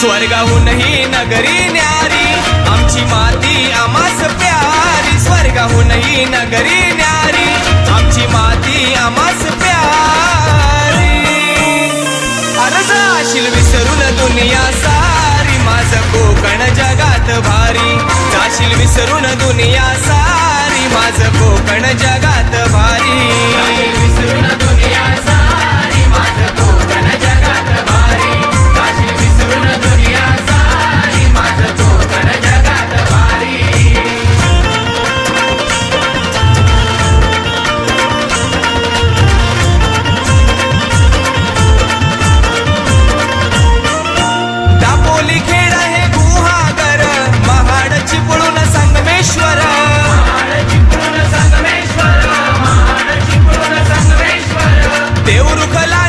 स्वर्गाहूनही नगरी न्यारी. आमची माती आमास प्यारी. स्वर्गाहूनही नगरी न्यारी. आमची माती आमास प्यारी. अरे जाशील विसरून दुनिया सारी. माझं कोकण जगात भारी. जाशील विसरून दुनिया सारी. माझं कोकण जगात ದೇವರು ಕಲಾ